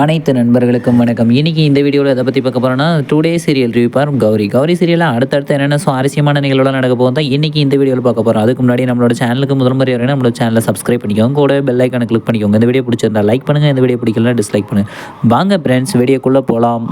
அனைத்து நண்பர்களுக்கும் வணக்கம். இன்னைக்கு இந்த வீடியோவில் எதை பற்றி பார்க்க போகிறோன்னா டூ டே சீரியல் ரிவ்யூ பார் கௌரி. கௌரி சீரியலில் அடுத்தடுத்து என்னென்ன சுவாரஸ்யமான நிகழ்வுலாம் நடக்க போகும் தான் இன்றைக்கி இந்த வீடியோவில் பார்க்க போகிறோம் அதுக்கு முன்னாடி நம்மளோட சேனலுக்கு முதல் முறை வரணும் நம்மளோட சேனலை சப்ஸ்கிரைப் பண்ணிக்கோங்க. கூட பெல் ஐக்கானை கிளிக் பண்ணிக்கோங்க. இந்த வீடியோ பிடிச்சிருந்தா லைக் பண்ணுங்கள் இந்த வீடியோ பிடிக்கலனா டிஸ்லைக் பண்ணுங்கள் வாங்க ஃப்ரெண்ட்ஸ் வீடியோக்குள்ளே போகலாம்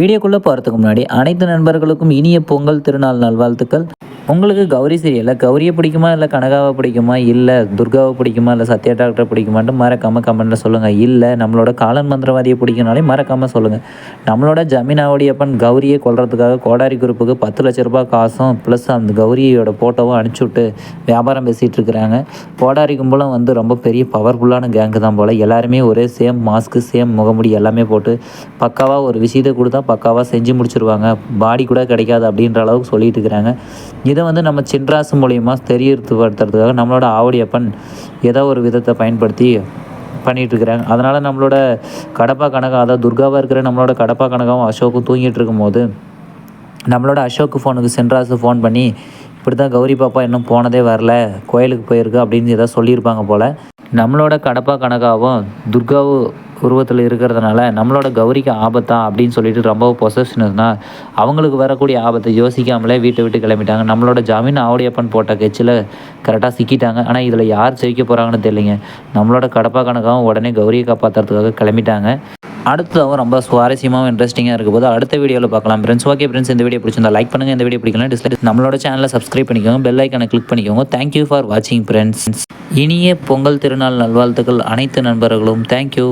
வீடியோக்குள்ளே போகிறதுக்கு முன்னாடி அனைத்து நண்பர்களுக்கும் இனிய பொங்கல் திருநாள் நல்வாழ்த்துக்கள். உங்களுக்கு கௌரி சீரியலில். கௌரியை பிடிக்குமா இல்லை கனகாவை பிடிக்குமா? இல்லை துர்காவை பிடிக்குமா? இல்லை சத்யா டாக்டரை பிடிக்குமான்ட்டு மறக்காமல் கமெண்ட்டில் சொல்லுங்கள் இல்லை நம்மளோட காலன் மந்திரவாதியை பிடிக்குனாலே மறக்காமல் சொல்லுங்கள் நம்மளோட ஜமீனாவுடையப்பன் கௌரியை கொள்றதுக்காக கோடாரி குரூப்புக்கு பத்து லட்ச ரூபாய் காசும் ப்ளஸ் அந்த கௌரியோட ஃபோட்டோவும் அனுப்பிச்சுட்டு வியாபாரம் பேசிகிட்டு இருக்கிறாங்க. கோடாரி கும்பலும் வந்து ரொம்ப பெரிய பவர்ஃபுல்லான கேங்கு தான் போல். எல்லாருமே ஒரே சேம் மாஸ்க்கு சேம் முகமுடி எல்லாமே போட்டு பக்காவாக ஒரு விஷயத்தை கொடுத்தா பக்காவாக செஞ்சு முடிச்சிருவாங்க. பாடி கூட கிடைக்காது அப்படின்ற அளவுக்கு சொல்லிட்டு இருக்கிறாங்க. இதை வந்து நம்ம சின்ராசு மூலியமாக தெரியப்படுத்துறதுக்காக நம்மளோட ஆவடியப்பன் ஏதோ ஒரு விதத்தை பயன்படுத்தி பண்ணிட்டு இருக்கிறாங்க அதனால் நம்மளோட கடப்பா கனகம் அதாவது துர்காவாக இருக்கிற நம்மளோட கடப்பா கனகம் அசோக்கும் தூங்கிட்டு இருக்கும்போது நம்மளோட அசோக்கு ஃபோனுக்கு சென்ட்ராஸு ஃபோன் பண்ணி இப்படி தான் கௌரி பாப்பா இன்னும் போனதே வரல கோயிலுக்கு போயிருக்கு அப்படின்னு ஏதாவது சொல்லியிருப்பாங்க போல். நம்மளோட கடப்பா கனகாவும் துர்காவும் உருவத்தில் இருக்கிறதுனால நம்மளோட கௌரிக்கு ஆபத்தா அப்படின்னு சொல்லிட்டு ரொம்ப பொசஷனஸ்னா அவங்களுக்கு வரக்கூடிய ஆபத்தை யோசிக்காமலே வீட்டை விட்டு கிளம்பிட்டாங்க. நம்மளோட ஜாமீன் ஆவடியப்பன் போட்ட கட்சியில் கரெக்டாக சிக்கிட்டாங்க. ஆனால் இதில் யார் ஜெயிக்க போகிறாங்கன்னு தெரியலைங்க. நம்மளோட கடப்பா கணக்காகவும் உடனே கௌரியை காப்பாற்றுறதுக்காக கிளம்பிட்டாங்க. அடுத்ததாகவும் ரொம்ப சுவாரஸ்யமாகவும் இன்ட்ரெஸ்டிங்காக இருக்க போது அடுத்த வீடியோவில் பார்க்கலாம் ஃப்ரெண்ட்ஸ் ஓகே ஃப்ரெண்ட்ஸ் இந்த வீடியோ பிடிச்சிருந்தா லைக் பண்ணுங்கள் இந்த வீடியோ பிடிக்கலாம் டிஸ்லைக் நம்மளோட சேனலை சப்ஸ்கிரைப் பண்ணிக்கோங்க. பெல் ஐக்கனை கிளிக் பண்ணிக்கோங்க. தேங்க்யூ ஃபார் வாட்சிங் ஃப்ரெண்ட்ஸ் இனிய பொங்கல் திருநாள் நல்வாழ்த்துக்கள் அனைத்து நண்பர்களும். தேங்க்யூ